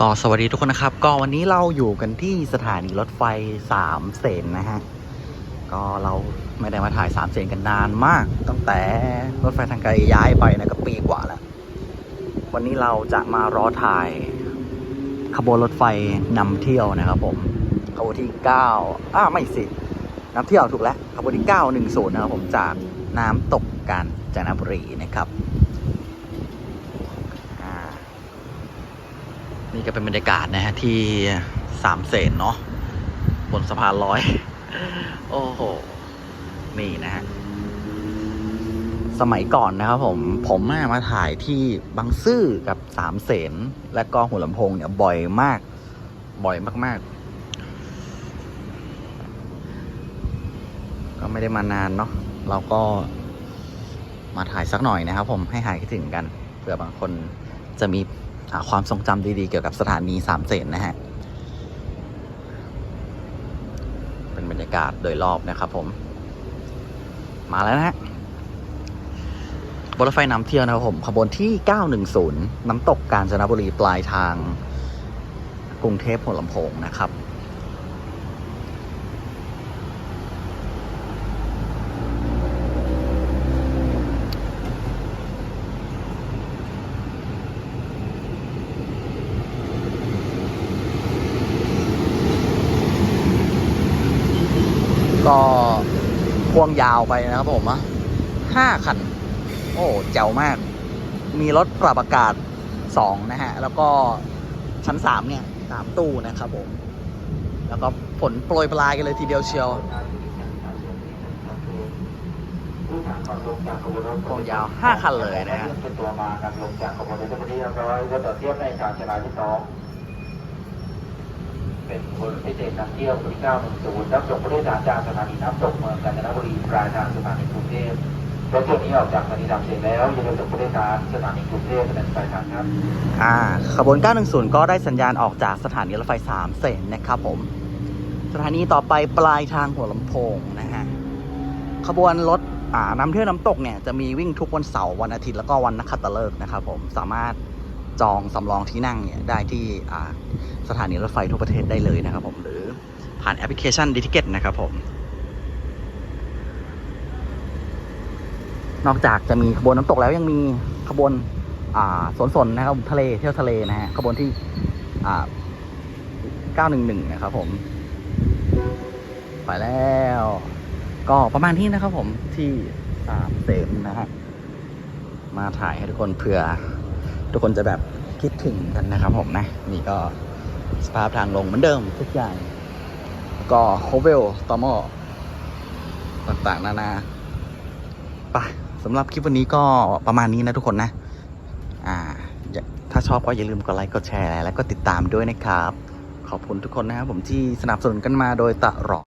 ก็สวัสดีทุกคนนะครับ ก็วันนี้เราอยู่กันที่สถานีรถไฟสามเสนนะฮะ ก็เราไม่ได้มาถ่ายสามเสนกันนานมาก ตั้งแต่รถไฟทางไกลย้ายไปนะก็ปีกว่าแล้ว วันนี้เราจะมารอถ่ายขบวนรถไฟนำเที่ยวนะครับผม ขบวนที่9อ้าไม่สินำเที่ยวถูกแล้ว ขบวนที่910นะครับผมจากน้ำตกกาญจนบุรีนะครับอ่า นี่ก็เป็นบรรยากาศนะฮะที่สามเสนเนาะบนสะพานลอย โอ้โห นี่นะฮะ สมัยก่อนนะครับผม ผมมาถ่ายที่บางซื่อกับสามเสนและก็หัวลำโพงเนี่ยบ่อยมาก บ่อยมากๆ ก็ไม่ได้มานานเนาะ เราก็มาถ่ายสักหน่อยนะครับผมให้หายคิดถึงกัน เผื่อบางคนจะมี ความทรงจำดีๆ เกี่ยวกับสถานีสามเสนนะฮะ เป็นบรรยากาศโดยรอบนะครับผม มาแล้วนะฮะบนรถไฟน้ำเที่ยวนะครับผม ขบวนที่ 910 น้ำตกกาญจนบุรีปลายทางกรุงเทพหัวลำโพงนะครับ ก็พ่วงยาวไปนะครับผมอะห้าคัน โอ้เจ๋วมาก มีรถปรับอากาศสองนะฮะ แล้วก็ชั้นสามเนี่ยสามตู้นะครับผม แล้วก็ฝนโปรยปลายกันเลยทีเดียวเชียวพวงยาวห้าคันเลยนะฮะตัวมากันลงจากขบวนรถเรียบร้อยรถต่อเทียบในการจราจรที่สอง เป็นขบวนพิเศษนำเที่ยวคนที่910รับส่งผู้โดยสาจากสถานีน้ำตกเมืองกาญจนบุรีปลายทางสถานีกรุงเทพรถเที่ยวนี้ออกจากสถานีดำเสร็จแล้วอย่าลืมส่งผู้โดยสารสถานีกรุงเทพเป็นปลายทางครับอ่าขบวน 910 ก็ได้สัญญาณออกจากสถานีรถไฟสามเสนนะครับผม สถานีต่อไปปลายทางหัวลำโพงนะฮะขบวนรถอ่านำเที่ยวน้ำตกเนี่ยจะมีวิ่งทุกวันเสาร์วันอาทิตย์แล้วก็วันนักขัตฤกษ์นะครับผมสามารถจองสำรองที่นั่งเนี่ยได้ที่อ่า สถานีรถไฟทั่วประเทศได้เลยนะครับผมหรือผ่านแอปพลิเคชันดิทิเกตนะครับผม นอกจากจะมีขบวนน้ำตกแล้วยังมีขบวนสวนสนนะครับทะเลเที่ยวทะเลนะฮะขบวนที่911 นะครับผม ไปแล้ว ก็ประมาณนี้นะครับผมที่สามเสนนะฮะมาถ่ายให้ทุกคนเผื่อ ทุกคนจะแบบคิดถึงกันนะครับผมนะ นี่ก็ สภาพทางลงเหมือนเดิมทุกอย่าง ก็โฮเวลตอมอต่างๆ นานาไปสำหรับคลิปวันนี้ก็ประมาณนี้นะทุกคนนะอ่าอย่า ถ้าชอบก็อย่าลืมกดไลค์กดแชร์ แล้วก็ติดตามด้วยนะครับ ขอบคุณทุกคนนะครับผมที่สนับสนุนกันมาโดยตลอด